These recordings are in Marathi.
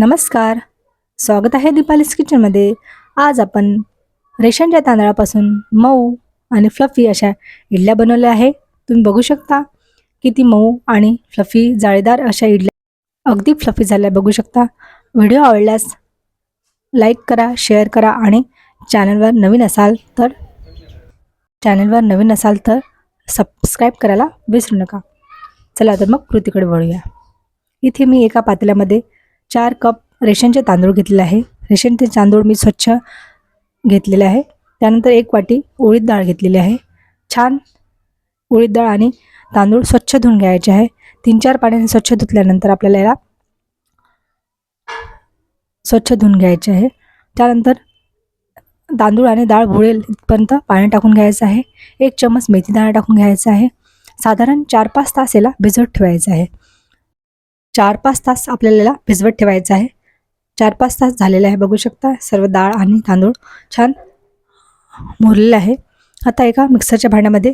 नमस्कार. स्वागत आहे दीपालीस किचनमध्ये. आज आपण रेशनच्या तांदळापासून मऊ आणि फ्लफी अशा इडल्या बनवल्या आहे तुम्ही बघू शकता किती मऊ आणि फ्लफी जाळीदार अशा इडल्या अगदी फ्लफी झाल्या. बघू शकता. व्हिडिओ आवडल्यास लाईक करा शेअर करा आणि चॅनलवर नवीन असाल तर चॅनलवर नवीन असाल तर सबस्क्राईब करायला विसरू नका. चला तर मग कृतीकडे वळूया. इथे मी एका पातेल्यामध्ये चार कप रेशनचे तांदूळ घेतलेले आहे. रेशनचे तांदूळ मी स्वच्छ घेतलेले आहे. त्यानंतर एक वाटी उडीद डाळ घेतलेली आहे. छान उडीद डाळ आणि तांदूळ स्वच्छ धुवून घ्यायचे आहे. तीन चार पाण्याने स्वच्छ धुतल्यानंतर आपल्याला याला स्वच्छ धुवून घ्यायचे आहे. त्यानंतर तांदूळ आणि डाळ भुळेल इथपर्यंत पाणी टाकून घ्यायचं आहे. एक चमच मेथी दाणा टाकून घ्यायचा आहे. साधारण चार पाच तास याला भिजत ठेवायचं आहे. चार पाच तास आपल्याला भिजवत ठेवायचं आहे. चार पाच तास झालेले आहे बघू शकता. सर्व डाळ आणि तांदूळ छान मुरलेले आहे. आता एका मिक्सरच्या भांड्यामध्ये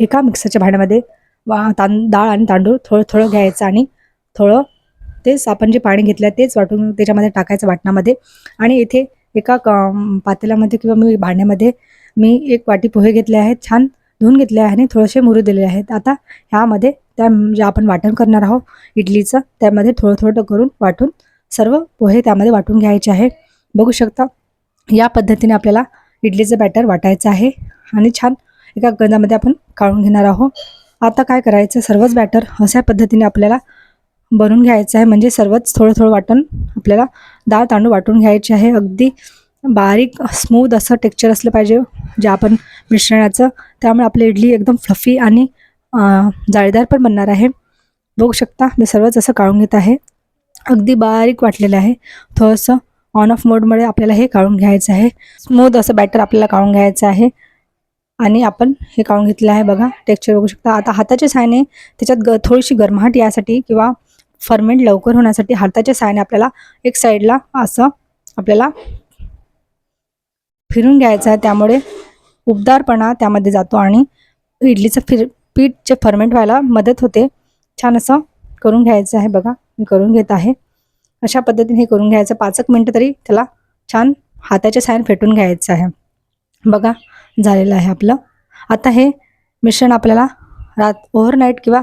एका मिक्सरच्या भांड्यामध्ये वा तां डाळ आणि तांदूळ थोडं थोडं घ्यायचं आणि थोडं तेच आपण जे पाणी घेतलं आहे तेच वाटून त्याच्यामध्ये टाकायचं वाटणामध्ये. आणि इथे एका क पातेल्यामध्ये किंवा मी भांड्यामध्ये मी एक वाटी पोहे घेतले आहेत छान धुवून घेतले आहे आणि थोडेसे मुरू दिलेले आहेत. आता ह्यामध्ये त्या जे आपण वाटण करणार आहोत इडलीचं त्यामध्ये थोडं थोडं करून वाटून सर्व पोहे त्यामध्ये वाटून घ्यायचे आहे. बघू शकता या पद्धतीने आपल्याला इडलीचं बॅटर वाटायचं आहे आणि छान एका गंधामध्ये आपण काढून घेणार आहोत. आता काय करायचं सर्वच बॅटर अशा पद्धतीने आपल्याला बनवून घ्यायचं आहे. म्हणजे सर्वच थोडं थोडं वाटण आपल्याला डाळ तांदूळ वाटून घ्यायचे आहे. अगदी बारीक स्मूथ असं टेक्चर असलं पाहिजे जे आपण मिश्रणाचं. त्यामुळे आपली इडली एकदम फ्लफी आणि जाळीदार पण बनणार आहे. बघू शकता मी सर्वच असं काढून घेत आहे. अगदी बारीक वाटलेलं आहे. थोडंसं ऑन ऑफ मोडमुळे आपल्याला हे काढून घ्यायचं आहे. स्मूथ असं बॅटर आपल्याला काढून घ्यायचं आहे. आणि आपण हे काढून घेतलं आहे बघा. टेक्स्चर बघू शकता. आता हाताच्या सायने त्याच्यात ग थोडीशी गरमाहट यासाठी किंवा फर्मेंट लवकर होण्यासाठी हाताच्या सायने आपल्याला एक साईडला असं आपल्याला फिरून घ्यायचं आहे. त्यामुळे उबदारपणा त्यामध्ये जातो आणि इडलीचं फिर पीठ जे फर्मेंट व्हायला मदत होते. छान असं करून घ्यायचं आहे बघा. मी करून घेत आहे. अशा पद्धतीने हे करून घ्यायचं. पाच एक मिनटं तरी त्याला छान हाताच्या सायन फेटून घ्यायचं आहे. बघा झालेलं आहे आपलं. आता हे मिश्रण आपल्याला रात ओव्हरनाईट किंवा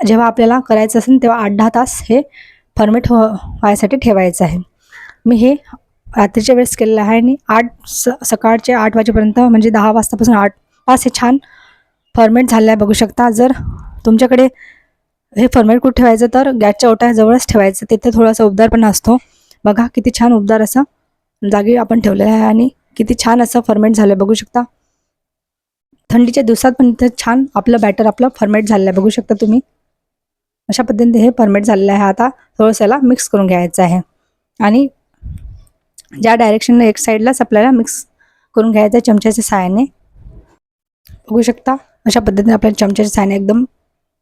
जेव्हा आपल्याला करायचं असेल तेव्हा आठ दहा तास हे फर्मेट हो व्हायसाठी ठेवायचं आहे. मी हे रात्रीच्या वेळेस केलेलं आहे आणि आठ स सकाळचे आठ वाजेपर्यंत म्हणजे दहा वाजतापासून आठ तास हे छान फर्मेट झालं आहे बघू शकता. जर तुमच्याकडे हे फर्मेट कुठे ठेवायचं तर गॅसच्या ओट्याजवळच ठेवायचं. तिथे थोडासा उबदारपणा असतो. बघा किती छान उबदार असं जागी आपण ठेवलेलं आहे आणि किती छान असं फर्मेट झालं आहे बघू शकता. थंडीच्या दिवसात पण इथं छान आपलं बॅटर आपलं फर्मेट झालेलं आहे बघू शकता तुम्ही. अशा पद्धतीने हे फर्मेट झालेलं आहे. आता थोडंसं याला मिक्स करून घ्यायचं आहे. आणि ज्या डायरेक्शनने एक साईडलाच आपल्याला मिक्स करून घ्यायचं आहे चमच्याच्या साहाय्याने. बघू शकता अशा पद्धतीने आपल्याला चमच्याच्या साहाय्याने एकदम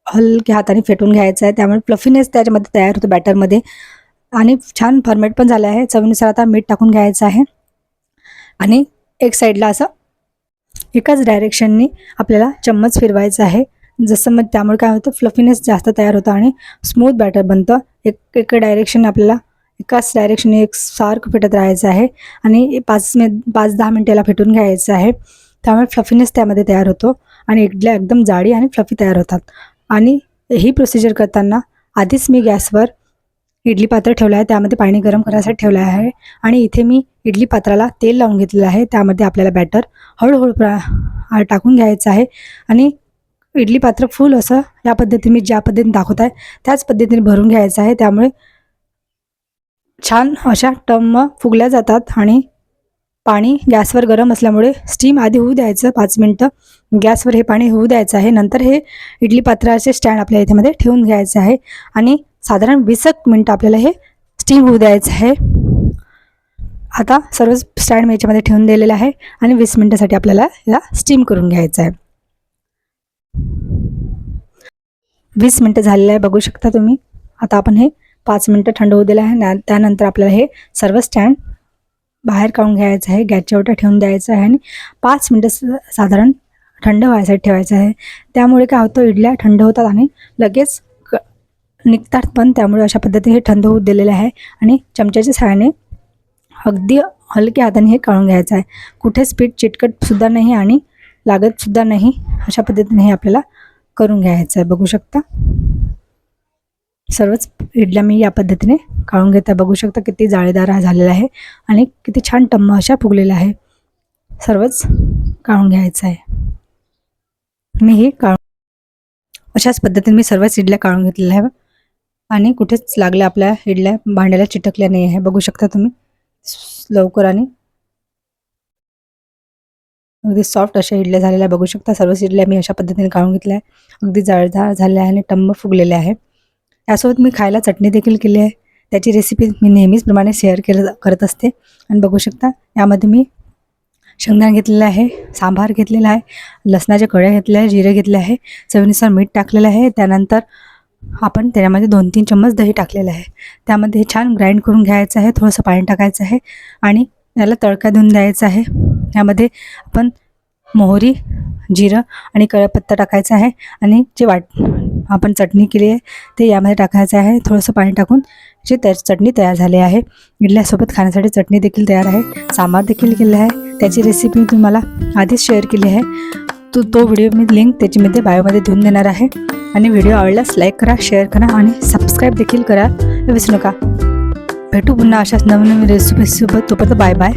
हलक्या हाताने फेटून घ्यायचं आहे. त्यामुळे फ्लफीनेस त्याच्यामध्ये तयार होतो बॅटरमध्ये आणि छान फॉर्मेट पण झालं आहे. चवीनुसार आता मीठ टाकून घ्यायचं आहे. आणि एक साईडला असं एकाच डायरेक्शननी आपल्याला चम्मच फिरवायचं आहे. जसं मग त्यामुळे काय होतं फ्लफीनेस जास्त तयार होतं आणि स्मूथ बॅटर बनतं. एक एक डायरेक्शन आपल्याला एकाच डायरेक्शनने एक सारखं फिटत राहायचं आहे. आणि पाच मि पाच दहा मिनटाला फेटून घ्यायचं आहे. त्यामुळे फ्लफीनेस त्यामध्ये तयार होतो आणि इडल्या एकदम जाडी आणि फ्लफी तयार होतात. आणि ही प्रोसिजर करताना आधीच मी गॅसवर इडली पात्र ठेवलं आहे. त्यामध्ये पाणी गरम करण्यासाठी ठेवलं आहे. आणि इथे मी इडली पात्राला तेल लावून घेतलेलं आहे. त्यामध्ये आपल्याला बॅटर हळूहळू प्र टाकून घ्यायचं आहे. आणि इडली पात्र फुल असं या पद्धतीने मी ज्या पद्धतीने दाखवत आहे त्याच पद्धतीने भरून घ्यायचं आहे. त्यामुळे छान अशा टम फुगल्या जातात आणि पाणी गॅसवर गरम असल्यामुळे स्टीम आधी होऊ द्यायचं पाच मिनटं. गॅसवर हे पाणी होऊ द्यायचं आहे. नंतर हे इडली पात्राचे स्टँड आपल्या इथेमध्ये ठेवून घ्यायचं आहे. आणि साधारण वीस एक मिनटं आपल्याला हे स्टीम होऊ द्यायचं आहे. आता सर्व स्टँड मी याच्यामध्ये ठेवून दिलेलं आहे आणि वीस मिनटासाठी आपल्याला याला स्टीम करून घ्यायचं आहे. वीस मिनटं झालेलं आहे बघू शकता तुम्ही. आता आपण हे पाच मिनटं थंड होऊ दिलं आहे. त्यानंतर आपल्याला हे सर्व स्टँड बाहेर काढून घ्यायचं आहे गॅसच्या ओट्या ठेवून द्यायचं आहे आणि पाच मिनटं स- साधारण थंड व्हायसाठी ठेवायचं आहे. त्यामुळे काय होतं इडल्या थंड होतात आणि लगेच क निघतात पण त्यामुळे अशा पद्धतीने हे थंड होऊ दिलेले आहे आणि चमच्याच्या सहाय्याने अगदी हलक्या हाताने हे काढून घ्यायचं आहे. कुठेच पीठ चिटकटसुद्धा नाही आणि लागतसुद्धा नाही अशा पद्धतीने हे आपल्याला करून घ्यायचं आहे. बघू शकता? सर्वच इडल्या मी या पद्धतीने काढून घेता बघू शकता किती जाळीदार हा झालेला आहे आणि किती छान टम्म अशा फुगलेल्या आहे. सर्वच काढून घ्यायचं आहे. मी हे काढून अशाच पद्धतीने मी सर्वच इडल्या काढून घेतलेल्या आहे आणि कुठेच लागल्या आपल्या इडल्या भांड्याला चिटकल्या नाही आहे. बघू शकता तुम्ही. लवकर आणि अगदी सॉफ्ट अशा इडल्या झालेल्या बघू शकता सर्वच इडल्या मी अशा पद्धतीने काढून घेतल्या आहे अगदी जाळदार झालेल्या आहे आणि टम्म फुगलेल्या आहे त्यासोबत मी खायला चटणी देखील केली आहे. त्याची रेसिपी मी नेहमीचप्रमाणे शेअर केलं करत असते. आणि बघू शकता यामध्ये मी शेंगदाणा घेतलेलं आहे सांबार घेतलेला आहे लसणाच्या कळ्या घेतल्या आहे जिरे घेतले आहे चवीनुसार मीठ टाकलेलं आहे. त्यानंतर आपण त्याच्यामध्ये दोन तीन चम्मच दही टाकलेलं आहे. त्यामध्ये हे छान ग्राइंड करून घ्यायचं आहे थोडंसं पाणी टाकायचं आहे आणि याला तडका देऊन द्यायचा आहे. यामध्ये आपण मोहरी जिरं आणि कळपत्ता टाकायचा आहे आणि जे वाट आपण चटणी केली आहे ते यामध्ये टाकायचं आहे. थोडंसं पाणी टाकून जी त्या चटणी तयार झाली आहे. इडल्यासोबत खाण्यासाठी चटणी देखील तयार आहे. सांबार देखील केलं आहे. त्याची रेसिपी मी तुम्हाला आधीच शेअर केली आहे. तो तो व्हिडिओ मी लिंक त्याच्यामध्ये बायोमध्ये देऊन देणार आहे. आणि व्हिडिओ आवडल्यास लाईक करा शेअर करा आणि सबस्क्राईब देखील करा. विसरू नका. भेटू पुन्हा अशाच नवीन नवीन रेसिपीसोबत तोपर्यंत बाय बाय